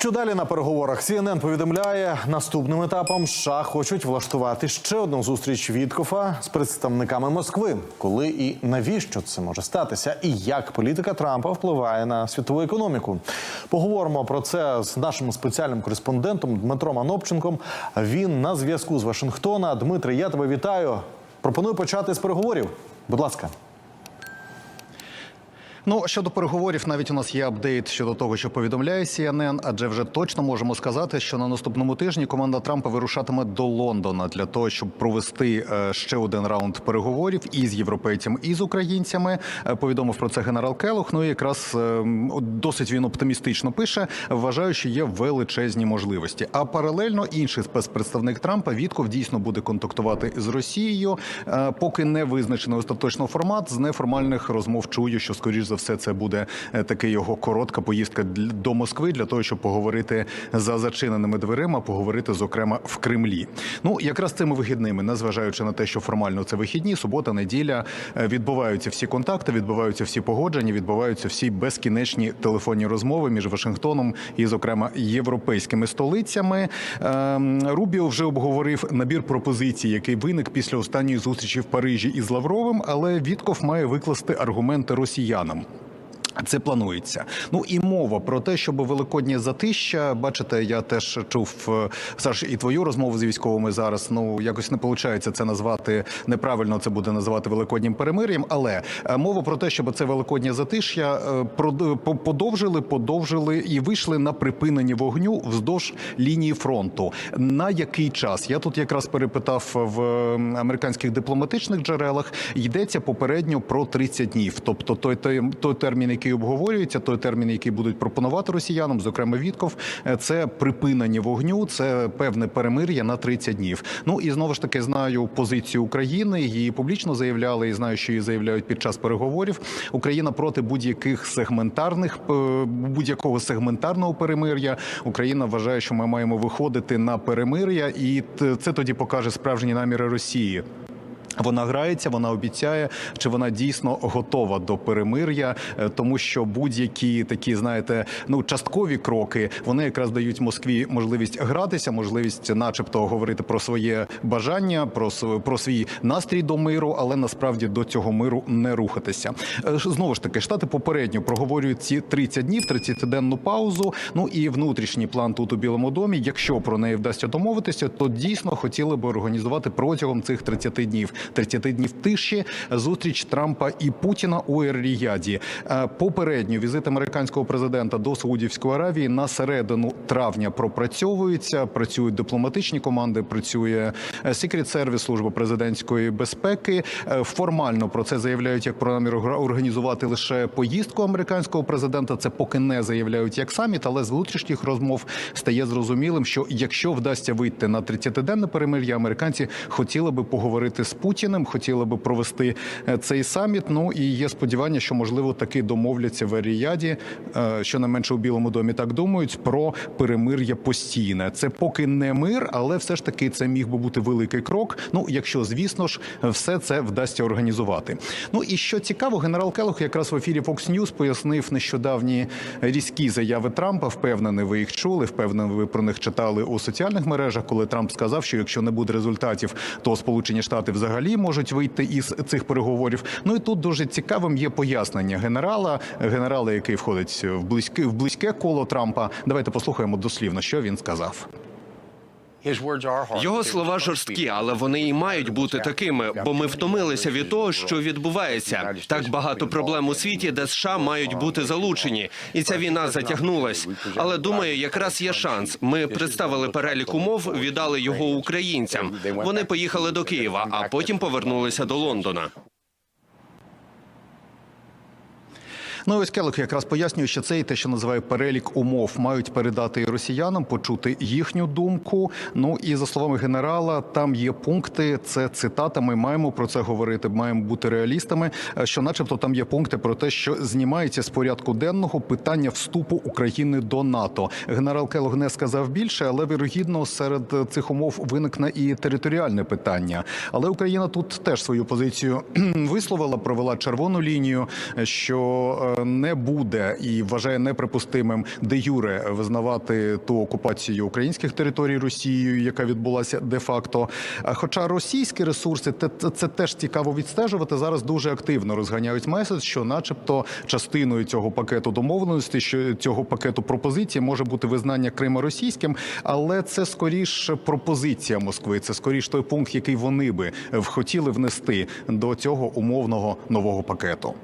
Що далі на переговорах? CNN повідомляє, наступним етапом США хочуть влаштувати ще одну зустріч Віткофа з представниками Москви. Коли і навіщо це може статися, і як політика Трампа впливає на світову економіку? Поговоримо про це з нашим спеціальним кореспондентом Дмитром Анопченком. Він на зв'язку з Вашингтона. Дмитре, я тебе вітаю. Пропоную почати з переговорів. Будь ласка. Ну щодо переговорів, навіть у нас є апдейт щодо того, що повідомляє CNN, адже вже точно можемо сказати, що на наступному тижні команда Трампа вирушатиме до Лондона для того, щоб провести е, ще один раунд переговорів із європейцями і з українцями. Е, Повідомив про це генерал Келох. Ну і якраз е, досить він оптимістично пише. Вважаю, що є величезні можливості. А паралельно інший спецпредставник Трампа Вітков дійсно буде контактувати з Росією, поки не визначений остаточно формат. З неформальних розмов чую, що скоріш за все це буде е, таки його коротка поїздка до Москви для того, щоб поговорити за зачиненими дверима, поговорити зокрема в Кремлі. Ну якраз цими вихідними, незважаючи на те, що формально це вихідні, субота, неділя е, відбуваються всі контакти, відбуваються всі погодження, відбуваються всі безкінечні телефонні розмови між Вашингтоном і, зокрема, європейськими столицями. Ем, Рубіо вже обговорив набір пропозицій, який виник після останньої зустрічі в Парижі із Лавровим, але Вітков має викласти аргументи росіянам. Це планується. Ну і мова про те, щоб великоднє затища. Бачите, я теж чув е, Саш, і твою розмову з військовими зараз. Ну якось не виходить це назвати неправильно. Це буде називати великоднім перемир'ям. Але е, мова про те, щоб це великоднє затища е, подовжили, подовжили і вийшли на припинення вогню вздовж лінії фронту. На який час? Я тут якраз перепитав в американських дипломатичних джерелах. Йдеться попередньо про 30 днів. Тобто той, той, той термін, який обговорюється, той термін, який будуть пропонувати росіянам, зокрема Вітков, е, це припинення вогню, це певне перемир'я на 30 днів. Ну і знову ж таки знаю позицію України. Її публічно заявляли, і знаю, що її заявляють під час переговорів. Україна проти будь-яких сегментарних е, будь-якого сегментарного перемир'я. Україна вважає, що ми маємо виходити на перемир'я, і це тоді покаже справжні наміри Росії. Вона грається, вона обіцяє, чи вона дійсно готова до перемир'я, Е, тому що будь-які такі, знаєте, ну часткові кроки вони якраз дають Москві можливість гратися, можливість, начебто, говорити про своє бажання, про про свій настрій до миру, але насправді до цього миру не рухатися. Е, Знову ж таки, штати попередньо проговорюють ці 30 днів, 30-денну паузу. Ну і внутрішній план тут у Білому домі. Якщо про неї вдасться домовитися, то дійсно хотіли би організувати протягом цих 30 днів, 30 днів тиші зустріч Трампа і Путіна у Ер-Ріяді. Е, Попередньо візит американського президента до Саудівської Аравії на середину травня пропрацьовується. Працюють дипломатичні команди, працює Secret Service, служба президентської безпеки. Е, Формально про це заявляють як про намір організувати лише поїздку американського президента. Це поки не заявляють як саміт, але з внутрішніх розмов стає зрозумілим, що якщо вдасться вийти на 30-денне перемир'я, американці хотіли би поговорити з Путіним, хотіли би провести е, цей саміт. Ну і є сподівання, що можливо таки домовляться в Аріяді, що не менше у Білому домі так думають, про перемир'я постійне. Це поки не мир, але все ж таки це міг би бути великий крок. Ну якщо звісно ж все це вдасться організувати. Ну і що цікаво, генерал Келох якраз в ефірі Fox News пояснив нещодавні різкі заяви Трампа. Впевнений, ви їх чули. Впевнений, ви про них читали у соціальних мережах, коли Трамп сказав, що якщо не буде результатів, то Сполучені Штати взагалі можуть вийти із цих переговорів. Ну і тут дуже цікавим є пояснення генерала, генерала, який входить в близьке в близьке коло Трампа. Давайте послухаємо дослівно, що він сказав. Його слова жорсткі, але вони і мають бути такими, бо ми втомилися від того, що відбувається. Так багато проблем у світі, де США мають бути залучені, і ця війна затягнулась. Але думаю, якраз є шанс. Ми представили перелік умов, віддали його українцям. Вони поїхали до Києва, а потім повернулися до Лондона. Ну ось Келох якраз пояснює, що це і те, що називає перелік умов, мають передати росіянам, почути їхню думку. Ну і за словами генерала, там є пункти. Це цитата. Ми маємо про це говорити. Маємо бути реалістами. е, Що, начебто, там є пункти про те, що знімається з порядку денного питання вступу України до НАТО. Генерал Келог не сказав більше, але вірогідно серед цих умов виникне і територіальне питання. Але Україна тут теж свою позицію висловила, провела червону лінію, що е, не буде і вважає неприпустимим де юре визнавати ту окупацію українських територій Росією, яка відбулася де факто. Хоча російські ресурси, те- це теж цікаво відстежувати. Зараз дуже активно розганяють меседж, що, начебто, частиною цього пакету домовленості, що цього пакету пропозицій може бути визнання Криму російським, але це скоріш пропозиція Москви. Це скоріш той пункт, який вони би хотіли внести до цього умовного нового пакету.